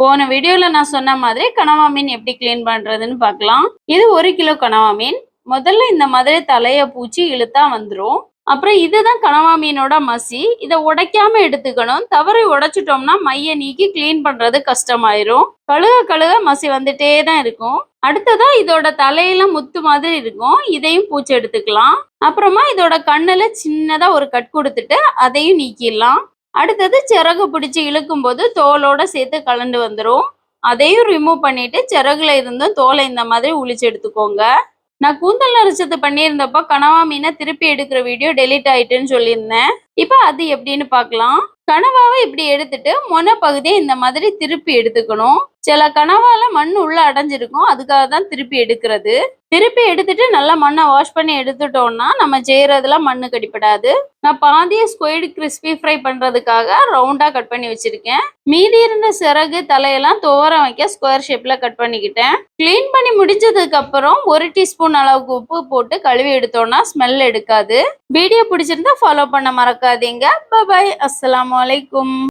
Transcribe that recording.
போன வீடியோல நான் சொன்ன மாதிரி கனவா மீன் எப்படி க்ளீன் பண்றதுன்னு பார்க்கலாம். இது ஒரு கிலோ கனவா மீன். முதல்ல இந்த மாதிரி தலைய பூச்சி இழுத்தா வந்துடும் அப்புறம் இதுதான் கனவா மீனோட மசி. இதை உடைக்காம எடுத்துக்கணும். தவறி உடைச்சிட்டோம்னா மைய நீக்கி க்ளீன் பண்றது கஷ்டமாயிரும். கழுக கழுக மசி வந்துட்டே தான் இருக்கும். அடுத்ததா இதோட தலையில முத்து மாதிரி இருக்கும். இதையும் பூச்சி எடுத்துக்கலாம். அப்புறமா இதோட கண்ணுல சின்னதா ஒரு கட் கொடுத்துட்டு அதையும் நீக்கிடலாம். அடுத்தது சிறகு பிடிச்சி இழுக்கும் போது தோலோட சேர்த்து கலந்து வந்துடும் அதையும் ரிமூவ் பண்ணிட்டு சிறகுல இருந்தும் தோலை இந்த மாதிரி உளிச்சு எடுத்துக்கோங்க. நான் கூந்தல் நரிச்சது பண்ணியிருந்தப்போ கனவா மீனை திருப்பி எடுக்கிற வீடியோ டெலீட் ஆயிட்டுன்னு சொல்லியிருந்தேன். இப்போ அது எப்படின்னு பார்க்கலாம். கனவாவை இப்படி எடுத்துட்டு மொன பகுதியை இந்த மாதிரி திருப்பி எடுத்துக்கணும். சில கனவால மண் உள்ள அடைஞ்சிருக்கும். அதுக்காக தான் திருப்பி எடுக்கிறது. திருப்பி எடுத்துட்டு நல்லா மண்ணை வாஷ் பண்ணி எடுத்துட்டோம்னா நம்ம செய்யறதுல மண்ணு கடிப்படாது நான் பாதிய ஸ்கொய்டு கிறிஸ்பி ஃப்ரை பண்றதுக்காக ரவுண்டா கட் பண்ணி வச்சிருக்கேன். மீதி இருந்த சிறகு தலையெல்லாம் துவரம் வைக்க ஸ்கொயர் ஷேப்ல கட் பண்ணிக்கிட்டேன். க்ளீன் பண்ணி முடிஞ்சதுக்கு அப்புறம் ஒரு டீஸ்பூன் அளவுக்கு உப்பு போட்டு கழுவி எடுத்தோம்னா ஸ்மெல் எடுக்காது. வீடியோ பிடிச்சிருந்தா ஃபாலோ பண்ண மறக்காதீங்க. பாய் அஸ்லாம் அலைக்கும்